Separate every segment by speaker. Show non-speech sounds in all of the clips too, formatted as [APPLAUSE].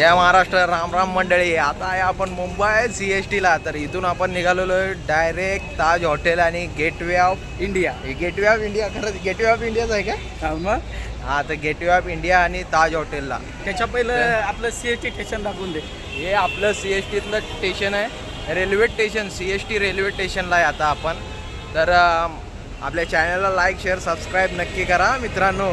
Speaker 1: जय महाराष्ट्र राम राम मंडळी. आता आहे आपण मुंबई सी एस टीला तर इथून आपण निघालेलो आहे डायरेक्ट ताज हॉटेल आणि gateway of
Speaker 2: India
Speaker 1: gateway of India खरंच गेटवे ऑफ इंडियाच आहे का?
Speaker 2: मग?
Speaker 1: हा तर गेटवे ऑफ इंडिया आणि ताज हॉटेलला
Speaker 2: त्याच्या पहिलं आपलं सी एस टी स्टेशन दाखवून दे.
Speaker 1: हे आपलं सी एस टीतलं स्टेशन आहे. Railway station C S T railway स्टेशनला आहे आता आपण. तर आपल्या चॅनलला लाईक शेअर सबस्क्राईब नक्की करा मित्रांनो.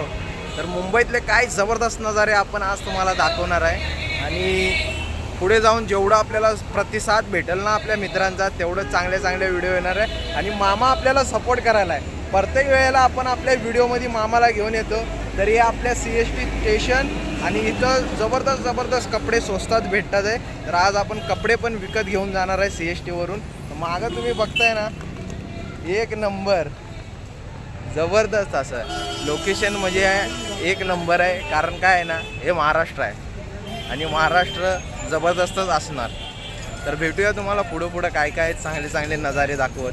Speaker 1: तर मुंबईतले काय जबरदस्त नजारे आपण आज तुम्हाला दाखवणार आहे. आणि पुढे जाऊन जेवढं आपल्याला प्रतिसाद भेटेल ना आपल्या मित्रांचा तेवढं चांगले चांगले व्हिडिओ येणार आहे. आणि मामा आपल्याला सपोर्ट करायला आहे. प्रत्येक वेळेला आपण आपल्या व्हिडिओमध्ये मामाला घेऊन येतो. तरी हे आपल्या सी एस टी स्टेशन आणि इथं जबरदस्त जबरदस्त कपडे स्वस्तात भेटतात आहे तर आज आपण कपडे पण विकत घेऊन जाणार आहे सी एस टीवरून मागं तुम्ही बघताय ना एक नंबर. जबरदस्त असं. लोकेशन म्हणजे एक नंबर आहे. कारण काय आहे ना हे महाराष्ट्र आहे. आणि महाराष्ट्र जबरदस्तच असणार. तर भेटूया तुम्हाला पुढं पुढं काय काय चांगले चांगले नजारे दाखवत.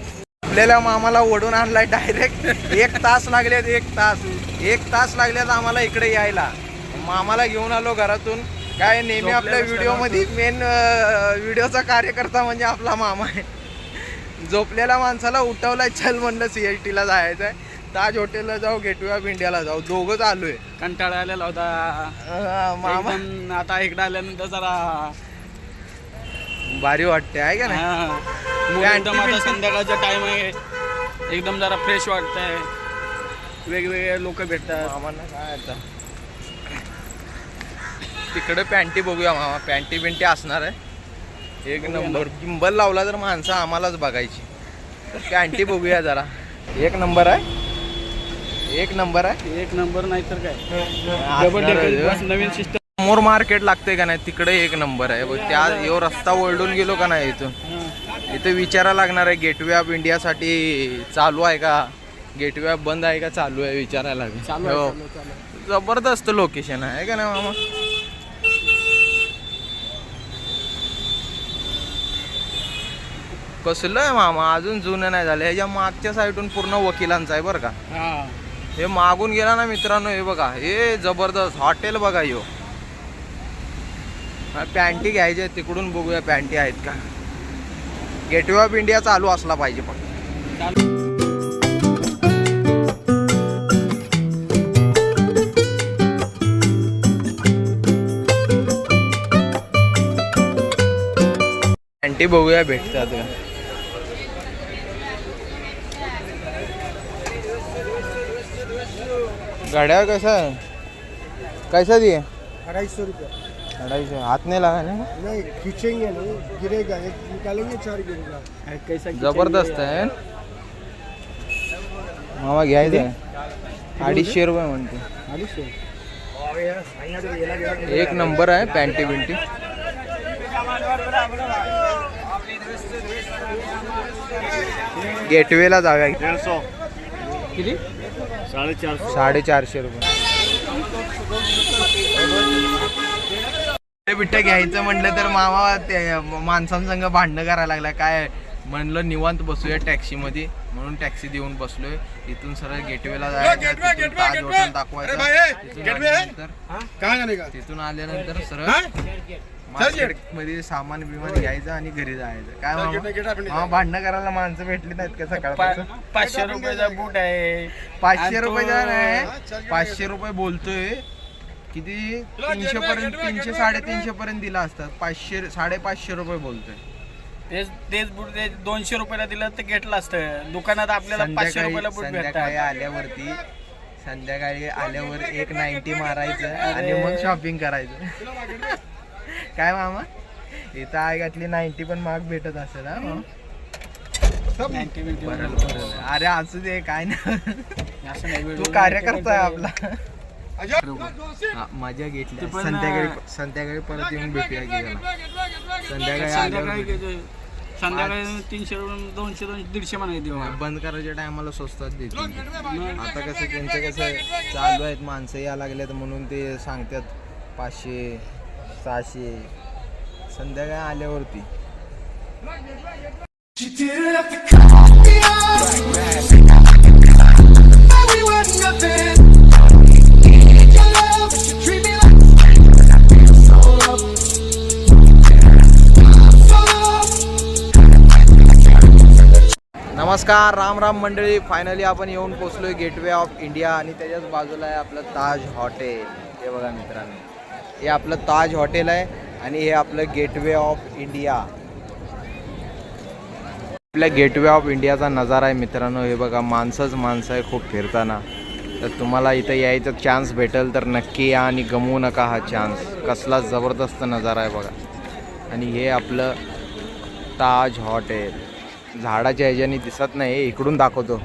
Speaker 1: आपल्याला मामाला ओढून आणलाय डायरेक्ट एक तास लागलेत एक तास. एक तास लागलेत आम्हाला इकडे यायला. मामाला घेऊन आलो घरातून. काय नेहमी आपल्या व्हिडिओमध्ये मेन व्हिडिओचा कार्यकर्ता म्हणजे आपला मामा आहे. झोपलेल्या माणसाला उठवलाय चल म्हणलं सी एस टीला जायचं आहे ताज हॉटेलला जाऊ गेटवे ऑफ इंडियाला जाऊ. दोघंच आलोय.
Speaker 2: कंटाळा आलेला होता.
Speaker 1: मामा.
Speaker 2: आता इकडे आल्यानंतर जरा
Speaker 1: भारी वाटते आहे का नाही?
Speaker 2: हा. मग एकदम आता संध्याकाळचा टाइम आहे. एकदम जरा फ्रेश वाटतंय. वेगवेगळे लोक भेटतात.
Speaker 1: मामांना काय आता? तिकडे पॅन्टी बघूया मामा. पॅन्टी बिंटी असणार आहे. एक नंबर. किंबल लावला तर माणसं आम्हालाच बघायची. तर पॅन्टी बघूया जरा. एक नंबर आहे. एक नंबर आहे.
Speaker 2: एक नंबर नाही तर काय?
Speaker 1: असणार
Speaker 2: डबल
Speaker 1: आहे.
Speaker 2: डेकर बस नवीन सिस्टम
Speaker 1: समोर मार्केट लागते का नाही तिकडे एक नंबर आहे. बघ त्या यो रस्ता ओरडून गेलो का नाही इथून? इथे विचारा लागणार आहे गेटवे ऑफ इंडियासाठी चालू आहे का? गेटवे ऑफ बंद आहे का? चालू आहे विचारायला. लागेल हो. जबरदस्त लोकेशन आहे का नाही मामा? कसलं आहे मामा? अजून जुनं नाही झालं. ह्याच्या मागच्या साईडून पूर्ण वकिलांचं आहे बरं का.
Speaker 2: हा.
Speaker 1: हे मागून गेला ना मित्रांनो हे बघा. हे जबरदस्त. हॉटेल बघा यो. पॅन्टी घ्यायचे तिकडून बघूया पॅन्टी आहेत का. गेटवे ऑफ इंडिया चालू असला पाहिजे पण पॅन्टी बघूया भेटतात का. गाड्या कसा कैसा दिए
Speaker 3: अढ़ाई रुपये.
Speaker 1: अढ़ाई सौ हाथ नहीं लगा ना?
Speaker 3: नहीं खींचेंगे नहीं गिरेगा एक निकालेंगे चार गिरेगा.
Speaker 2: कैसा
Speaker 1: जबरदस्त आहे. मामा घ्यायचं आहे. अडीचशे रुपये म्हणते. एक नंबर आहे पॅन्टी बिंटी. गेटवेला जाऊया
Speaker 3: डेढ़ सौ
Speaker 2: किती?
Speaker 3: साढ़े चार सौ
Speaker 1: साडेचारशे रुपये. बिट्टे घ्यायचं म्हटलं तर मामा ते माणसांसंग भांडणं करायला लागला. काय म्हणलं निवांत बसूया टॅक्सी मध्ये म्हणून टॅक्सी देऊन बसलोय. इथून सरळ गेटवेला जायचं दाखवायचं. तिथून आल्यानंतर
Speaker 3: कहाँ जाने का?
Speaker 1: तिथून आल्यानंतर सरळ मार्केटमध्ये सामान बिमान घ्यायचं आणि घरी जायचं. काय मामा? मामा भांडणं करायला माणसं भेटली नाहीत का सकाळपासून?
Speaker 2: पाचशे रुपयाचा बूट आहे.
Speaker 1: पाचशे
Speaker 2: आणि तो-
Speaker 1: रुपये नाही पाचशे रुपये बोलतोय. किती? तीनशे पर्यंत तीनशे साडेतीनशे पर्यंत दिला असतात पाचशे साडेपाचशे रुपये बोलतोय.
Speaker 2: तेच तेच बूट ते दोनशे रुपयाला दिलं तर घेतलं असतं. दुकानात आपल्याला पाचशे
Speaker 1: संध्याकाळी
Speaker 2: रुपयाला बूट
Speaker 1: संध्याकाळी
Speaker 2: भेटतात
Speaker 1: आल्यावरती संध्याकाळी आल्यावर एक नाईन्टी मारायचं आणि मग शॉपिंग करायचं. काय मामा? इथं आय घातली नाईन्टी पण महाग भेटत असेल हा मामा?
Speaker 2: नाईन्टी बिन्टी
Speaker 1: बरं, बरं. अरे असू दे काय ना
Speaker 2: असं नाही
Speaker 1: तू. कार्यकर्ता आहे आपला. मजा घेतली. संध्याकाळी संध्याकाळी परत येऊन भेटूया की जरा. संध्याकाळी
Speaker 2: संध्याकाळी
Speaker 1: आल्यावर
Speaker 2: किती? संध्याकाळी तीनशे रुपये दोनशे दोनशे दीडशे म्हणाय
Speaker 1: बंद करायच्या टायमाला स्वस्तात देतील. आता कसं त्यांचं कसं चालू आहेत माणसं या लागल्यात म्हणून ते सांगतात पाचशे सहाशे संध्याकाळी आल्यावरती.
Speaker 4: She
Speaker 1: नमस्कार राम राम मंडळी. फायनली आपण येऊन पोचलोय गेटवे ऑफ इंडिया आणि त्याच्याच बाजूला आहे आपलं ताज हॉटेल हे बघा मित्रांनो. हे आपलं ताज हॉटेल आहे आणि हे आपलं गेटवे ऑफ इंडिया आपल्या गेटवे ऑफ इंडियाचा नजारा आहे मित्रांनो. हे बघा माणसंच माणसं आहे खूप फिरताना. तर तुम्हाला इथं यायचा चान्स भेटेल तर नक्की या आणि गमवू नका हा चान्स कसला जबरदस्त नजारा आहे बघा. आणि हे आपलं ताज हॉटेल झाडाच्या ह्याच्याने दिसत नाही इकडून दाखवतो.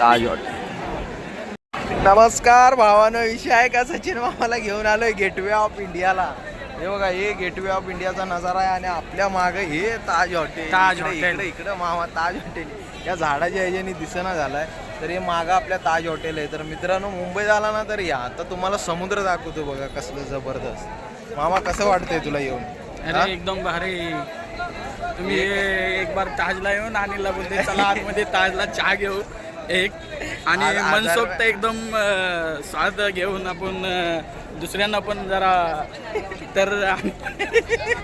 Speaker 1: ताज हॉटेल नमस्कार भावानं विषय आहे का? सचिन मामाला घेऊन आलोय गेटवे ऑफ इंडियाला हे बघा हे गेटवे ऑफ इंडियाचा नजारा आहे आणि आपल्या मागे हे ताज हॉटेल
Speaker 2: ताज हॉटेल.
Speaker 1: इकडे इकडे मामा ताज हॉटेल या झाडाच्या ह्याच्याने दिसना झालाय. तर हे मागं आपल्या ताज हॉटेल आहे. तर मित्रांनो मुंबईत आला ना तर या. आता तुम्हाला समुद्र दाखवतो बघा कसलं जबरदस्त. मामा कसं वाटतंय तुला येऊन?
Speaker 2: अरे एकदम भारी. तुम्ही एक बार ताजला येऊन आणि बोलते चला आतमध्ये ताजला चहा घेऊ एक. आणि मनसोक्त एकदम स्वाद घेऊन आपण दुसऱ्यांना पण जरा तर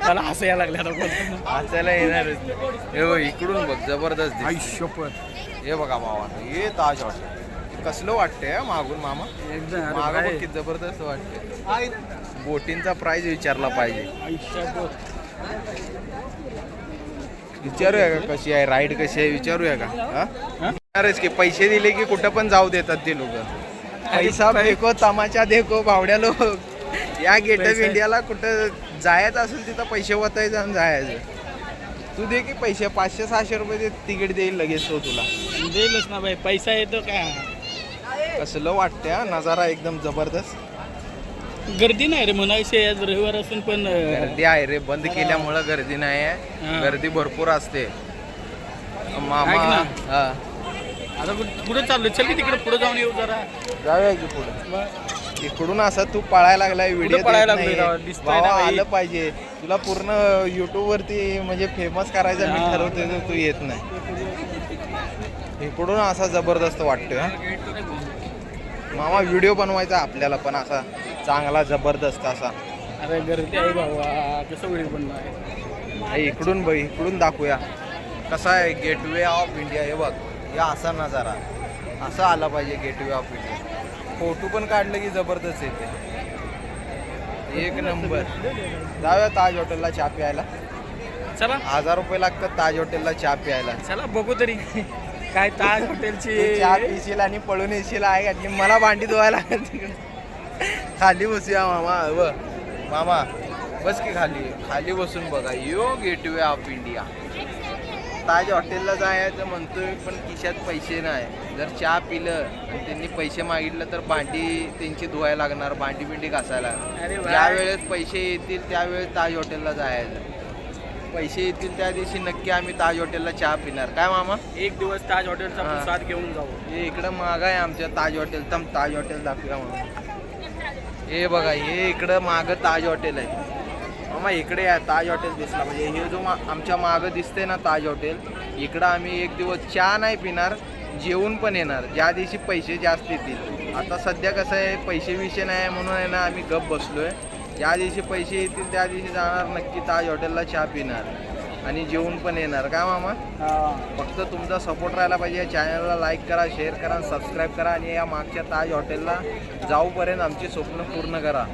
Speaker 2: मला हसं यायला लागलं आता.
Speaker 1: वाचायला येणारच हे बघ इकडून बघ जबरदस्त.
Speaker 2: आयुष्यपत
Speaker 1: हे बघा मामा हे ताज हॉटेल. कसलं वाटतंय हा मागून मामा?
Speaker 2: एकदम अरे
Speaker 1: मागं बघ
Speaker 2: भाई.
Speaker 1: किती जबरदस्त वाटते बोटींचा प्राइस विचारला पाहिजे. विचारूया का कशी आहे? राईड कशी आहे? विचारूया का? विचारायच की पैसे दिले की कुठं पण जाऊ देतात ते लोक. पैसा देखो तमाचा देखो बावड्या लोक. या गेट ऑफ इंडियाला कुठं जायचं असेल तिथं पैसे वतायचं आणि जायचं. तू दे की पैसे पाचशे सहाशे रुपये दे तिकीट देईल लगेच तो तुला.
Speaker 2: देईलच ना भाई पैसा येतो का?
Speaker 1: कसलं वाटतंय हा? नजारा एकदम जबरदस्त.
Speaker 2: गर्दी नाही रे म्हणायचे आज रविवार असून पण
Speaker 1: गर्दी आहे रे बंद केल्यामुळं गर्दी नाही आहे. गर्दी भरपूर असते. मामा
Speaker 2: ऐक ना.
Speaker 1: हा.
Speaker 2: आता कुठं कुठं चाललो चल की तिकडे पुढे जाऊन येऊ जरा.
Speaker 1: जाऊया की पुढे. इकडून असं तू पळायला लागलाय व्हिडिओ
Speaker 2: पळायला लागलोय राव? दिसतंय ना बाई.
Speaker 1: आलं पाहिजे. तुला पूर्ण युट्यूब वरती म्हणजे फेमस करायचं मी. ठरवते तर तू येत नाही. इकडून असा जबरदस्त वाटतोय हा. मामा व्हिडिओ बनवायचा आपल्याला पण असा. चांगला जबरदस्त असा.
Speaker 2: अरे गर्दी आहे बाबा कसं व्हिडिओ बनणार
Speaker 1: हे इकडून बघ इकडून दाखवूया. कसा आहे गेटवे ऑफ इंडिया हे बघ. या असा नजारा. असा आला पाहिजे गेटवे ऑफ इंडिया फोटो पण काढलं की जबरदस्त येते एक नंबर. जाऊया ताज हॉटेलला चहा प्यायला.
Speaker 2: चला.
Speaker 1: हजार रुपये लागतात ताज हॉटेलला चहा प्यायला.
Speaker 2: चला बघू तरी. काय ताज हॉटेलची
Speaker 1: चहा पिशील आणि पळून येशील आहे आणि मला भांडी धुवायला लागेल तिकडे. खाली बसूया मामा व मामा बस की खाली. खाली बसून बघा. यो गेटवे ऑफ इंडिया ताज हॉटेलला जायचं म्हणतोय पण खिशात पैसे नाही. जर चहा पिलं आणि त्यांनी पैसे मागितलं तर भांडी त्यांची धुवायला लागणार भांडी बिंडी घासायला. ज्या वेळेस पैसे येतील त्यावेळेस ताज हॉटेलला जायचं. पैसे येतील त्या दिवशी नक्की आम्ही ताज हॉटेलला चहा पिणार. काय मामा?
Speaker 2: एक दिवस ताज हॉटेलचा घेऊन जाऊ.
Speaker 1: हे इकडं माग आहे आमच्या ताज हॉटेल तम ताज हॉटेल दाखवूया म्हणून हे बघा हे इकडं माग ताज हॉटेल आहे. मामा इकडे या ताज हॉटेल दिसला. म्हणजे हे जो मा- आमच्या मागं दिसते ना ताज हॉटेल इकडं आम्ही एक दिवस चहा नाही पिणार जेवून पण येणार. ज्या दिवशी पैसे जास्त येतील. आता सध्या कसं आहे पैसे विषय नाही आहे म्हणून आहे ना आम्ही गप बसलो आहे ज्या दिवशी पैसे येतील त्या दिवशी जाणार नक्की ताज हॉटेलला चहा पिणार. आणि जेवून पण येणार. काय मामा? फक्त तुमचा सपोर्ट राहायला पाहिजे. या चॅनलला लाईक करा शेअर करा सबस्क्राईब करा आणि या मागच्या ताज हॉटेलला जाऊपर्यंत आमची स्वप्न पूर्ण करा.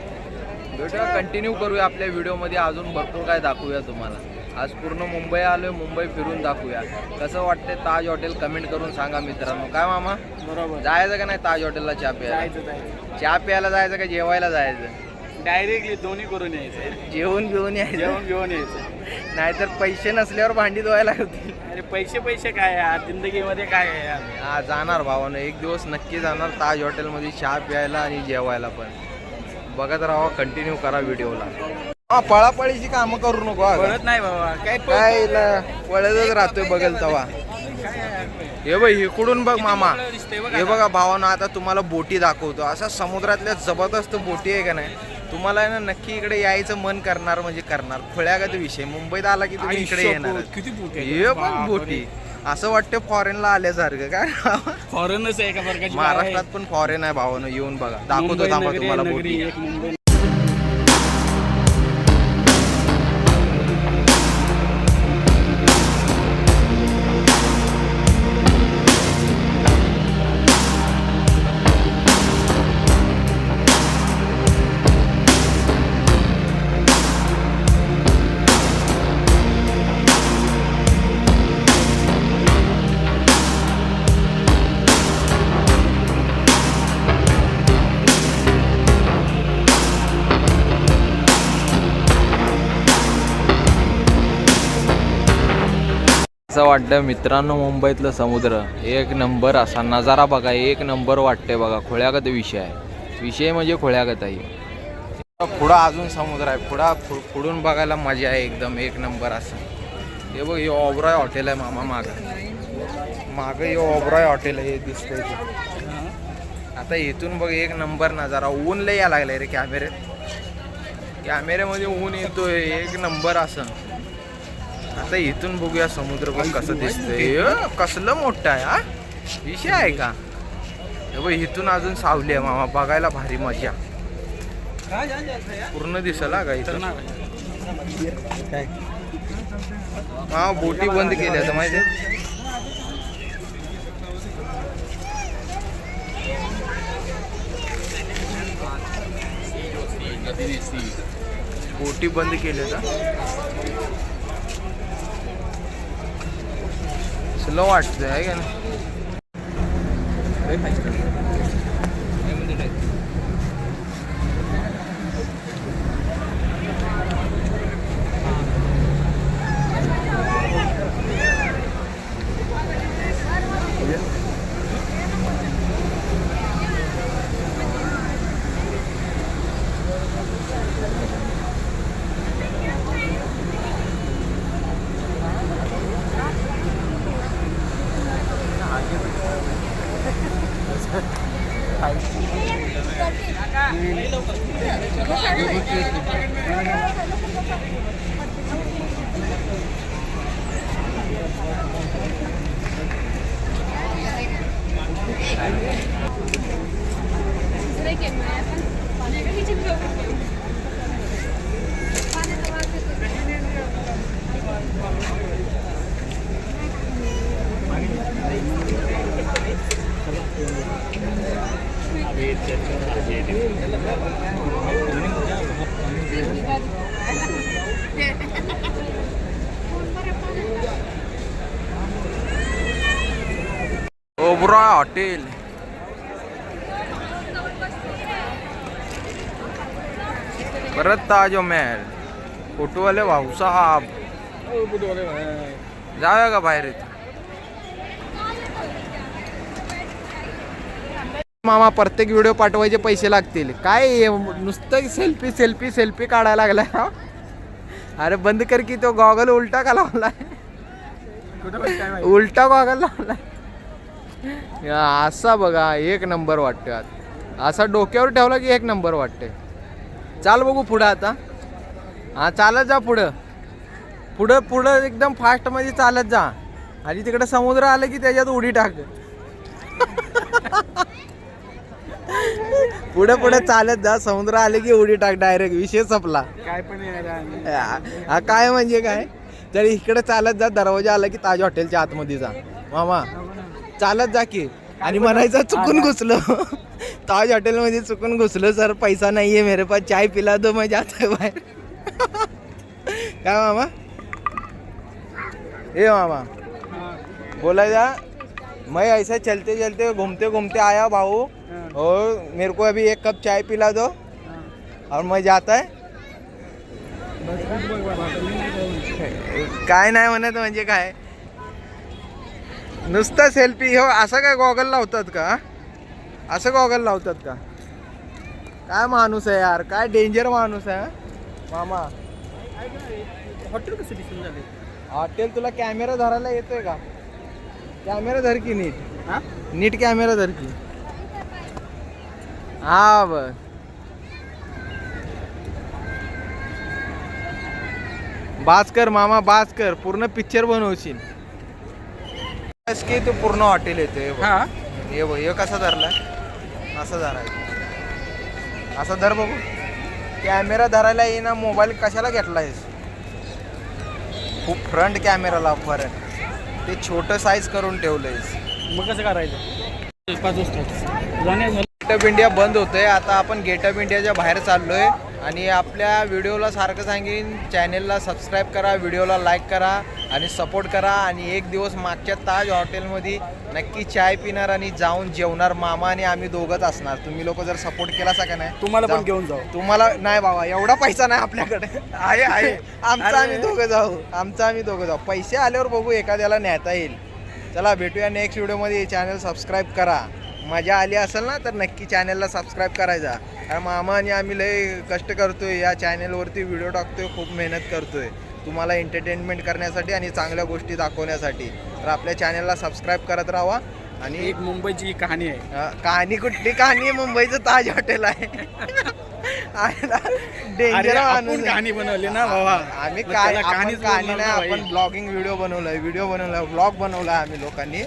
Speaker 1: भेटूया कंटिन्यू करूया आपल्या व्हिडिओमध्ये अजून भरपूर काय दाखवूया तुम्हाला. आज पूर्ण मुंबई आलोय मुंबई फिरून दाखवूया. कसं वाटतंय ताज हॉटेल कमेंट करून सांगा मित्रांनो. काय मामा?
Speaker 2: बरोबर.
Speaker 1: जायचं का नाही ताज हॉटेलला चहा प्यायला? चहा प्यायला जायचं का जेवायला जायचं?
Speaker 2: डायरेक्टली दोन्ही करून यायचं.
Speaker 1: जेवण घेऊन यायचं.
Speaker 2: जेवण घेऊन यायचं.
Speaker 1: नाहीतर पैसे नसल्यावर भांडी धुवायला होती.
Speaker 2: अरे पैसे पैसे काय यार? जिंदगीमध्ये काय आहे यार?
Speaker 1: हा जाणार भावानं. एक दिवस नक्की जाणार ताज हॉटेलमध्ये चहा प्यायला आणि जेवायला पण. बघत राहा कंटिन्यू करा व्हिडिओला. हा पळापळीची कामं करू नको हा?
Speaker 2: कळत नाही बाबा काय
Speaker 1: काय इला पळतच राहतोय बघल तवा? हे बघ इकडून बघ मामा. हे बघा भावानं आता तुम्हाला बोटी दाखवतो. असा समुद्रातल्या जबरदस्त बोटी आहे का नाही? तुम्हाला ना नक्की इकडे यायचं मन करणार म्हणजे करणार. खुळ्यागत विषय. मुंबईत आला की तुम्ही इकडे येणार
Speaker 2: किती.
Speaker 1: हे पण. बोटी. असं वाटतं फॉरेनला आल्यासारखं. काय?
Speaker 2: फॉरेनच आहे का
Speaker 1: महाराष्ट्रात पण फॉरेन आहे भावानं. येऊन बघा. दाखवतो थांबा तुम्हाला बोटी.
Speaker 2: नगरी वाटलं
Speaker 1: असं वाटतं मित्रांनो मुंबईतलं समुद्र. एक नंबर असा नजारा बघा एक नंबर वाटते बघा खोळ्यागत विषय आहे. विषय म्हणजे खोळ्यागत आहे. पुढं अजून समुद्र आहे. पुढा पुढून बघायला मजा आहे एकदम एक नंबर असं. हे बघ हे ओबराय हॉटेल आहे मामा मागं. मागं हे ओबराय हॉटेल आहे हे दिसतंय आता इथून बघ एक नंबर नजारा. ऊन लय या लागलाय रे कॅमेरे. कॅमेऱ्यामध्ये ऊन येतोय एक नंबर असं. आता इथून बघूया समुद्र बघ कसं दिसतंय. कसलं मोठं आहे हा? विषय आहे का? इथून अजून सावली आहे मामा बघायला भारी मजा. पूर्ण दिसल का इथं? हा बोटी बंद केल्या तर माहिती बोटी बंद केल्या का स्लो वाटतंय आहे का नाही ओबरॉय हॉटेल. परत ताज महल फोटोवाले भाऊसाहेब जाऊया का बाहेर? मामा प्रत्येक व्हिडिओ पाठवायचे पैसे लागतील. काय नुसतं सेल्फी सेल्फी सेल्फी काढायला लागलाय हा? अरे बंद कर की तो गॉगल उलटा का लावलाय? उलटा गॉगल लावलाय. असा बघा एक नंबर वाटतो आता असा डोक्यावर ठेवला की एक नंबर वाटते चाल बघू पुढं आता. हा चालत जा पुढं. पुढं पुढं एकदम फास्टमध्ये चालत जा. आणि तिकडे समुद्र आलं की त्याच्यात उडी टाक. [LAUGHS] पुढे पुढे चालत जा. समुद्र आले की उडी टाक डायरेक्ट विषय संपला.
Speaker 2: काय पण.
Speaker 1: हा काय म्हणजे काय? तर इकडे चालत जा दरवाजा आला की ताज हॉटेलच्या आतमध्ये जा. मामा चालत जा की. आणि म्हणायचं चुकून घुसलो. [LAUGHS] ताज हॉटेलमध्ये चुकून घुसलो सर पैसा नाहीये मेरे पास चाय पिला दो मैं जाता है बाहेर. [LAUGHS] काय मामा? ए मामा बोला जा. मैं ऐसे चलते चलते घूमते घूमते आया भाऊ. और मेरे को अभी एक कप चाय पिला दो। और मैं जाता है। [LAUGHS] काय नाही म्हणत म्हणजे काय? नुसतं सेल्फी हो असं काय गॉगल लावतात का? असं गॉगल लावतात का? काय माणूस आहे यार? काय डेंजर माणूस आहे? मामा.
Speaker 2: हॉटेल कसं दिसून झाले
Speaker 1: हॉटेल तुला कॅमेरा धरायला येतोय का? कॅमेरा धर की नीट.
Speaker 2: हा?
Speaker 1: नीट कॅमेरा धर की. हा बर. बाज कर मामा बाज कर पूर्ण पिक्चर बनवशील. बस की तू पूर्ण हॉटेल येते.
Speaker 2: हा.
Speaker 1: हे बघ हे कसा धरला? असं धरायचं असं धर बघू. कॅमेरा धरायला येईना मोबाईल कशाला घेतलायस खूप फ्रंट कॅमेराला फरक ते छोटं साईज करून ठेवलंयस
Speaker 2: मग कसं करायचं? पाच वाजता.
Speaker 1: गेटअप इंडिया बंद होतंय. आता आपण गेटअप इंडियाच्या बाहेर चाललोय. आणि आपल्या व्हिडिओला सारखं सांगेन चॅनेलला सबस्क्राईब करा व्हिडिओला लाईक करा आणि सपोर्ट करा आणि एक दिवस मागच्या ताज हॉटेलमध्ये नक्की चाय पिणार आणि जाऊन जेवणार मामा आणि आम्ही दोघंच असणार. तुम्ही लोक जर सपोर्ट केला का नाही
Speaker 2: तुम्हाला पण. घेऊन जाऊ.
Speaker 1: तुम्हाला नाही बाबा एवढा पैसा नाही आपल्याकडे. आहे आहे. आमचा. आम्ही दोघं जाऊ. आमचा आम्ही दोघं जाऊ. पैसे आल्यावर बघू एखाद्याला नेता येईल. चला भेटूया नेक्स्ट व्हिडिओमध्ये चॅनल सबस्क्राईब करा. मजा आली असेल ना तर नक्की चॅनलला सबस्क्राईब करायचा. कारण मामा आणि आम्ही लय कष्ट करतोय या चॅनलवरती व्हिडिओ टाकतोय खूप मेहनत करतोय. तुम्हाला एंटरटेनमेंट करण्यासाठी आणि चांगल्या गोष्टी दाखवण्यासाठी. तर आपल्या चॅनलला सबस्क्राईब करत राहा. आणि
Speaker 2: एक मुंबईची कहाणी आहे.
Speaker 1: कहाणी कुठली? कहाणी आहे मुंबईचं ताज हॉटेल आहे. [LAUGHS]
Speaker 2: अरे
Speaker 1: डेंजर
Speaker 2: कहाणी बनवली ना बाबा.
Speaker 1: आम्ही काय कहाणी
Speaker 2: बोलणार
Speaker 1: नाही आपण. ब्लॉगिंग व्हिडिओ बनवलाय व्हिडिओ बनवलाय ब्लॉग बनवलाय आम्ही लोकांनी.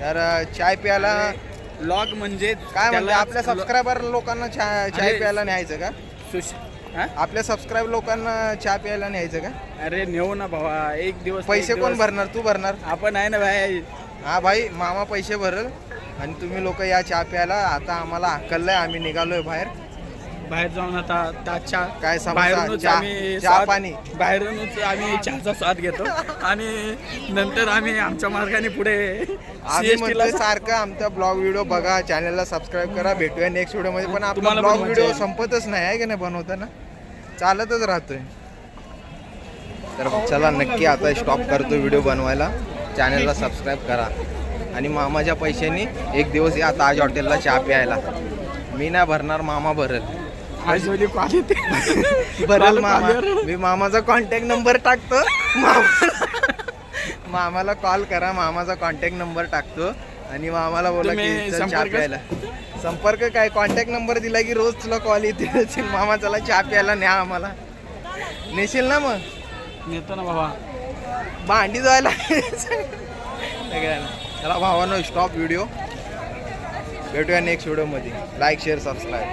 Speaker 1: तर चाय प्यायला
Speaker 2: लॉग म्हणजे
Speaker 1: काय म्हणजे आपल्या सबस्क्रायबर लोकांना चा- चाय
Speaker 2: अरे,
Speaker 1: प्यायला न्यायचं का?
Speaker 2: सुश- हा?
Speaker 1: आपल्या सबस्क्राईब लोकांना चहा प्यायला न्यायचं का?
Speaker 2: अरे नेऊ ना भावा. एक दिवस
Speaker 1: पैसे
Speaker 2: एक
Speaker 1: कोण
Speaker 2: दिवस.
Speaker 1: भरणार? तू भरणार?
Speaker 2: आपण आहे ना भाई.
Speaker 1: हा भाई मामा पैसे भरल आणि तुम्ही लोक या चहा प्यायला. आता आम्हाला हकललंय आम्ही निघालोय बाहेर.
Speaker 2: बाहेर जाऊन आता त्याच्या
Speaker 1: काय
Speaker 2: बाहेरूनच
Speaker 1: चहा-
Speaker 2: आम्ही
Speaker 1: चहा
Speaker 2: स्वाद-
Speaker 1: पाणी.
Speaker 2: बाहेरूनच आम्ही चहाचा स्वाद घेतो. आणि नंतर आम्ही आमच्या मार्गाने पुढे
Speaker 1: आम्ही
Speaker 2: CST ला
Speaker 1: म्हणतोय सारखं आमचा ब्लॉग व्हिडिओ बघा चॅनलला सबस्क्राईब करा भेटूया नेक्स्ट व्हिडिओमध्ये. पण आपला
Speaker 2: तुम्हाला पण
Speaker 1: ब्लॉग
Speaker 2: मजा
Speaker 1: व्हिडिओ
Speaker 2: येईल.
Speaker 1: संपतच नाही आहे की नाही बनवताना? चालतच राहतोय. तर चला नक्की आता स्टॉप करतो व्हिडिओ बनवायला. चॅनलला सबस्क्राईब करा. आणि मामाच्या पैशांनी एक दिवस या ताज हॉटेलला चहा प्यायला. मी नाही भरणार मामा भरल.
Speaker 2: आजोली कॉल येते
Speaker 1: भरल
Speaker 2: कॉल-
Speaker 1: मामा. मी मामाचा कॉन्टॅक्ट नंबर टाकतो. मामा मामाला कॉल करा मामाचा कॉन्टॅक्ट नंबर टाकतो. आणि मामाला बोला की चहा
Speaker 2: संपर्क-
Speaker 1: प्यायला. संपर्क काय? कॉन्टॅक्ट नंबर दिला की रोज तुला कॉल येते. मामा चला चहा प्यायला न्या आम्हाला. नेशील ना मग?
Speaker 2: नेतो ना बाबा
Speaker 1: भांडी धुवायला. चला भावानो स्टॉप व्हिडिओ भेटूया नेक्स्ट व्हिडिओमध्ये लाईक शेअर सबस्क्राईब